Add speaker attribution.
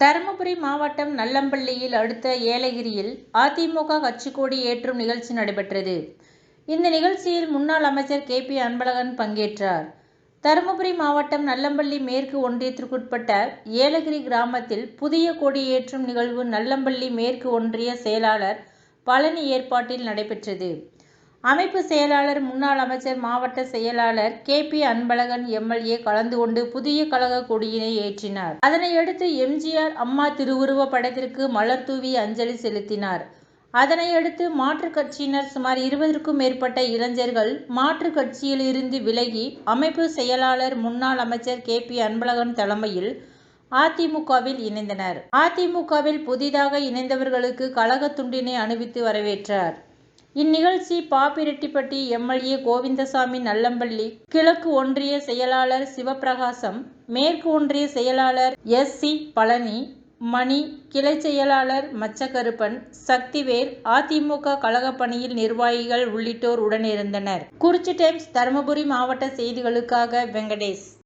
Speaker 1: தருமபுரி மாவட்டம் நல்லம்பள்ளியில் அடுத்த ஏலகிரியில் அதிமுக கட்சிக்கொடி ஏற்றும் நிகழ்ச்சி நடைபெற்றது. இந்த நிகழ்ச்சியில் முன்னாள் அமைச்சர் கே. பி. அன்பழகன் பங்கேற்றார். தருமபுரி மாவட்டம் நல்லம்பள்ளி மேற்கு ஒன்றியத்திற்குட்பட்ட ஏலகிரி கிராமத்தில் புதிய கொடி ஏற்றும் நிகழ்வு நல்லம்பள்ளி மேற்கு ஒன்றிய செயலாளர் பழனி ஏற்பாட்டில் நடைபெற்றது. அமைப்பு செயலாளர், முன்னாள் அமைச்சர், மாவட்ட செயலாளர் கே. பி. அன்பழகன் எம்எல்ஏ கலந்து கொண்டு புதிய கழக கொடியினை ஏற்றினார். அதனையடுத்து எம்ஜிஆர் அம்மா திருவுருவ படத்திற்கு மலர் தூவி அஞ்சலி செலுத்தினார். அதனையடுத்து மாற்றுக் கட்சியினர் சுமார் இருபதுக்கும் மேற்பட்ட இளைஞர்கள் மாற்றுக் கட்சியில் இருந்து விலகி அமைப்பு செயலாளர், முன்னாள் அமைச்சர் கே. பி. அன்பழகன் தலைமையில் அதிமுகவில் இணைந்தனர். அதிமுகவில் புதிதாக இணைந்தவர்களுக்கு கழக துண்டினை அணிவித்து வரவேற்றார். இந்நிகழ்ச்சி பாப்பிரெட்டிப்பட்டி எம்எல்ஏ கோவிந்தசாமி, நல்லம்பள்ளி கிழக்கு ஒன்றிய செயலாளர் சிவபிரகாசம், மேற்கு ஒன்றிய செயலாளர் எஸ். சி. பழனி, மணி, கிளை செயலாளர் மச்சகருப்பன், சக்திவேல், அதிமுக கழக பணியில் நிர்வாகிகள் உள்ளிட்டோர் உடனிருந்தனர். குறிச்சி டைம்ஸ் தருமபுரி மாவட்ட செய்திகளுக்காக வெங்கடேஷ்